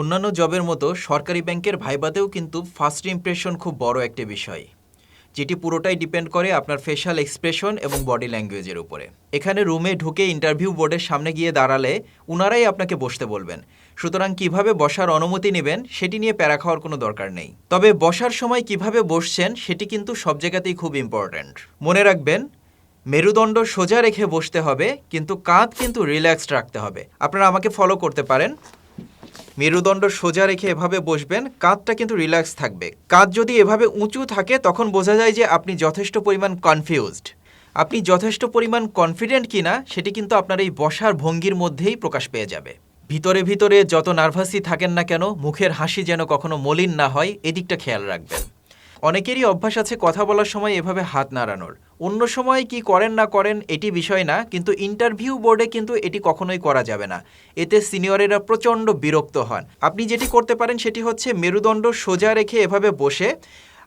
অন্যান্য জবের মতো সরকারি ব্যাংকের ভাইবাতেও কিন্তু ফার্স্ট ইমপ্রেশন খুব বড় একটি বিষয়, যেটি পুরোটাই ডিপেন্ড করে আপনার ফেশিয়াল এক্সপ্রেশন এবং বডি ল্যাঙ্গুয়েজের উপরে। এখানে রুমে ঢুকে ইন্টারভিউ বোর্ডের সামনে গিয়ে দাঁড়ালে উনারাই আপনাকে বসতে বলবেন। সুতরাং কীভাবে বসার অনুমতি নেবেন সেটি নিয়ে প্যারা খাওয়ার কোনো দরকার নেই। তবে বসার সময় কীভাবে বসছেন সেটি কিন্তু সব জায়গাতেই খুব ইম্পর্ট্যান্ট মনে রাখবেন, মেরুদণ্ড সোজা রেখে বসতে হবে, কিন্তু কাঁধ কিন্তু রিল্যাক্সড রাখতে হবে। আপনারা আমাকে ফলো করতে পারেন। মেরুদণ্ড সোজা রেখে এভাবে বসবেন, কাঁধটা কিন্তু রিল্যাক্স থাকবে। কাঁধ যদি এভাবে উঁচু থাকে, তখন বোঝা যায় যে আপনি যথেষ্ট পরিমাণ কনফিউজড আপনি যথেষ্ট পরিমাণ কনফিডেন্ট কিনা, সেটি কিন্তু আপনার এই বসার ভঙ্গির মধ্যেই প্রকাশ পেয়ে যাবে। ভিতরে ভিতরে যত নার্ভাসই থাকেন না কেন, মুখের হাসি যেন কখনো মলিন না হয়, এদিকটা খেয়াল রাখবেন। অনেকেরই অভ্যাস আছে কথা বলার সময় এভাবে হাত নাড়ানোর। অন্য সময় কি করেন না করেন এটি বিষয় না, কিন্তু ইন্টারভিউ বোর্ডে কিন্তু এটি কখনোই করা যাবে না। এতে সিনিয়রেরা প্রচণ্ড বিরক্ত হন। আপনি যেটি করতে পারেন সেটি হচ্ছে মেরুদণ্ড সোজা রেখে এভাবে বসে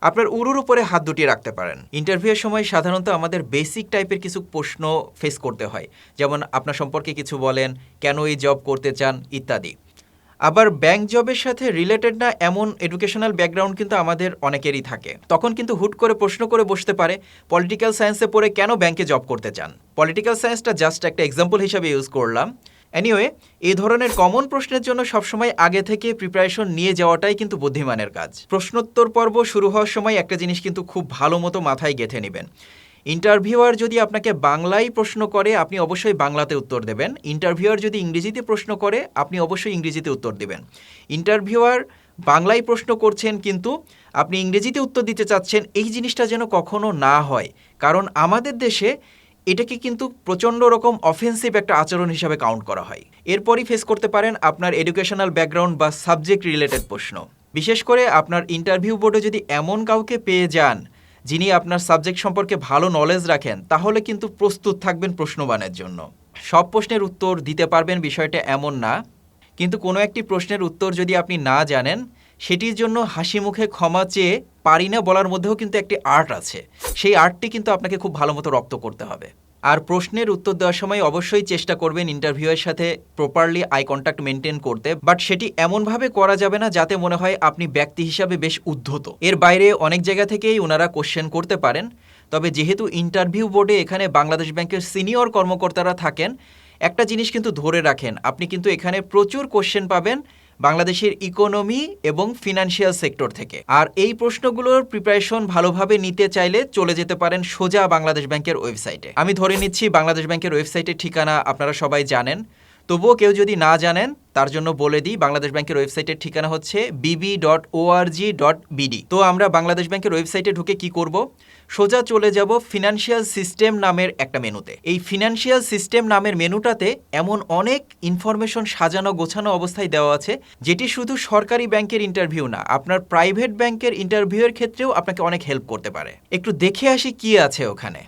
আপনার উরুর উপরে হাত দুটি রাখতে পারেন। ইন্টারভিউয়ের সময় সাধারণত আমাদের বেসিক টাইপের কিছু প্রশ্ন ফেস করতে হয়। যেমন, আপনার সম্পর্কে কিছু বলেন, কেন এই জব করতে চান, ইত্যাদি। আবার ব্যাংক জবের সাথে রিলেটেড না এমন এডুকেশনাল ব্যাকগ্রাউন্ড কিন্তু আমাদের অনেকেরই থাকে। তখন কিন্তু হুট করে প্রশ্ন করে বসতে পারে পলিটিক্যাল সায়েন্সে পড়ে কেন ব্যাংকে জব করতে চান? পলিটিক্যাল সায়েন্সটা জাস্ট একটা এক্সাম্পল হিসাবে ইউজ করলাম। এনিওয়ে এই ধরনের কমন প্রশ্নের জন্য সবসময় আগে থেকে প্রিপারেশন নিয়ে যাওয়াটাই কিন্তু বুদ্ধিমানের কাজ। প্রশ্নোত্তর পর্ব শুরু হওয়ার সময় একটা জিনিস কিন্তু খুব ভালো মতো মাথায় গেঁথে নেবেন। ইন্টারভিউয়ার যদি আপনাকে বাংলায় প্রশ্ন করে, আপনি অবশ্যই বাংলাতে উত্তর দেবেন। ইন্টারভিউয়ার যদি ইংরেজিতে প্রশ্ন করে, আপনি অবশ্যই ইংরেজিতে উত্তর দেবেন। ইন্টারভিউয়ার বাংলায় প্রশ্ন করছেন কিন্তু আপনি ইংরেজিতে উত্তর দিতে চাচ্ছেন, এই জিনিসটা যেন কখনো না হয়। কারণ আমাদের দেশে এটাকে কিন্তু প্রচণ্ড রকম অফেন্সিভ একটা আচরণ হিসাবে কাউন্ট করা হয়। এরপরই ফেস করতে পারেন আপনার এডুকেশনাল ব্যাকগ্রাউন্ড বা সাবজেক্ট রিলেটেড প্রশ্ন। বিশেষ করে আপনার ইন্টারভিউ বোর্ডে যদি এমন কাউকে পেয়ে যান যিনি আপনার সাবজেক্ট সম্পর্কে ভালো নলেজ রাখেন, তাহলে কিন্তু প্রস্তুত থাকবেন প্রশ্নবানের জন্য। সব প্রশ্নের উত্তর দিতে পারবেন বিষয়টা এমন না, কিন্তু কোনো একটি প্রশ্নের উত্তর যদি আপনি না জানেন, সেটির জন্য হাসি মুখে ক্ষমা চেয়ে পারি না বলার মধ্যেও কিন্তু একটি আর্ট আছে। সেই আর্টটি কিন্তু আপনাকে খুব ভালো মতো রপ্ত করতে হবে। আর প্রশ্নের উত্তর দেওয়ার সময় অবশ্যই চেষ্টা করবেন ইন্টারভিউয়ের সাথে প্রপারলি আই কন্ট্যাক্ট মেনটেন করতে। বাট সেটি এমনভাবে করা যাবে না যাতে মনে হয় আপনি ব্যক্তি হিসাবে বেশ উদ্ধত। এর বাইরে অনেক জায়গা থেকেই ওনারা কোশ্চেন করতে পারেন। তবে যেহেতু ইন্টারভিউ বোর্ডে এখানে বাংলাদেশ ব্যাংকের সিনিয়র কর্মকর্তারা থাকেন, একটা জিনিস কিন্তু ধরে রাখেন, আপনি কিন্তু এখানে প্রচুর কোশ্চেন পাবেন। বাংলাদেশের ইকোনমি এবং ফিনান্সিয়াল সেক্টর থেকে। আর এই প্রশ্নগুলোর প্রিপারেশন ভালোভাবে নিতে চাইলে চলে যেতে পারেন সোজা বাংলাদেশ ব্যাংকের ওয়েবসাইটে। আমি ধরে নিচ্ছি বাংলাদেশ ব্যাংকের ওয়েবসাইটের ঠিকানা আপনারা সবাই জানেন। তবুও কেউ যদি না জানেন তার জন্য বলে দিই, বাংলাদেশ ব্যাংকের ওয়েবসাইটের ঠিকানা হচ্ছে বিবি ডট ওআরজি ডট বিডি তো আমরা বাংলাদেশ ব্যাংকের ওয়েবসাইটে ঢুকে কি করব? সোজা চলে যাব ফিনান্সিয়াল সিস্টেম নামের একটা মেনুতে। এই ফিনান্সিয়াল সিস্টেম নামের মেনুটাতে এমন অনেক ইনফরমেশন সাজানো, গোছানো অবস্থায় দেওয়া আছে, যেটি শুধু সরকারি ব্যাংকের ইন্টারভিউ না, আপনার প্রাইভেট ব্যাংকের ইন্টারভিউয়ের ক্ষেত্রেও আপনাকে অনেক হেল্প করতে পারে। একটু দেখে আসি কি আছে ওখানে।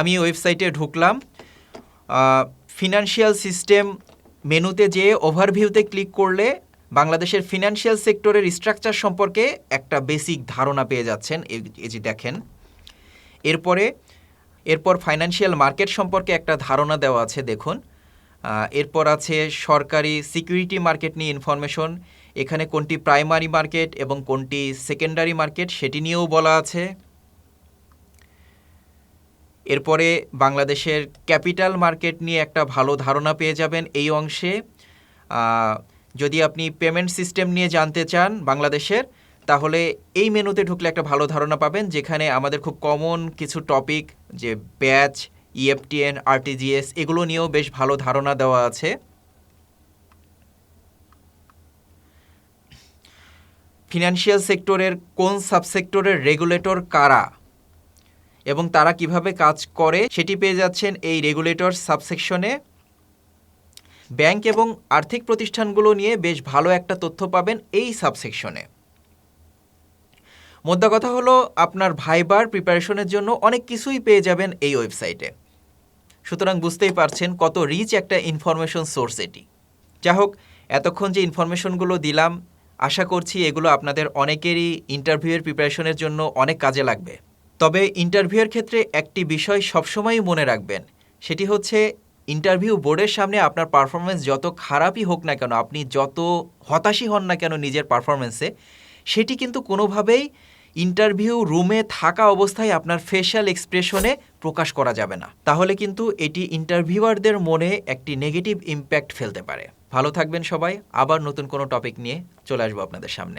আমি ওয়েবসাইটে ঢুকলাম ফিনান্সিয়াল সিস্টেম মেনুতে যেয়ে ওভারভিউতে ক্লিক করলে বাংলাদেশের ফিনান্সিয়াল সেক্টরের স্ট্রাকচার সম্পর্কে একটা বেসিক ধারণা পেয়ে যাচ্ছেন। এই- যে দেখেন, এরপরে, এরপর ফাইন্যান্সিয়াল মার্কেট সম্পর্কে একটা ধারণা দেওয়া আছে, দেখুন। এরপর আছে সরকারি সিকিউরিটি মার্কেট নিয়ে ইনফরমেশন এখানে কোনটি প্রাইমারি মার্কেট এবং কোনটি সেকেন্ডারি মার্কেট সেটি নিয়েও বলা আছে। এরপরে বাংলাদেশের ক্যাপিটাল মার্কেট নিয়ে একটা ভালো ধারণা পেয়ে যাবেন এই অংশে। যদি আপনি পেমেন্ট সিস্টেম নিয়ে জানতে চান বাংলাদেশের, তাহলে এই মেনুতে ঢুকলে একটা ভালো ধারণা পাবেন, যেখানে আমাদের খুব কমন কিছু টপিক, যে E ব্যাচ ইএফটিএন আরটিজিএস এগুলো নিয়েও বেশ ভালো ধারণা দেওয়া আছে। ফিনান্সিয়াল সেক্টরের কোন সাবসেক্টরের রেগুলেটর কারা? এবং তারা কীভাবে কাজ করে সেটি পেয়ে যাচ্ছেন এই রেগুলেটর সাবসেকশনে। ব্যাংক এবং আর্থিক প্রতিষ্ঠানগুলো নিয়ে বেশ ভালো একটা তথ্য পাবেন এই সাবসেকশনে। মোদ্দা কথা হলো, আপনার ভাইবার প্রিপারেশনের জন্য অনেক কিছুই পেয়ে যাবেন এই ওয়েবসাইটে। সুতরাং বুঝতেই পারছেন কত রিচ একটা ইনফরমেশন সোর্স এটি। যা হোক, এতক্ষণ যে ইনফরমেশনগুলো দিলাম, আশা করছি এগুলো আপনাদের অনেকেরই ইন্টারভিউয়ের প্রিপারেশনের জন্য অনেক কাজে লাগবে। তবে ইন্টারভিউয়ের ক্ষেত্রে একটি বিষয় সবসময়ই মনে রাখবেন, সেটি হচ্ছে ইন্টারভিউ বোর্ডের সামনে আপনার পারফরমেন্স যত খারাপই হোক না কেন, আপনি যত হতাশই হন না কেন নিজের পারফরমেন্সে সেটি কিন্তু কোনোভাবেই ইন্টারভিউ রুমে থাকা অবস্থায় আপনার ফেশিয়াল এক্সপ্রেশনে প্রকাশ করা যাবে না। তাহলে কিন্তু এটি ইন্টারভিউয়ারদের মনে একটি নেগেটিভ ইম্প্যাক্ট ফেলতে পারে। ভালো থাকবেন সবাই, আবার নতুন কোনো টপিক নিয়ে চলে আসব আপনাদের সামনে।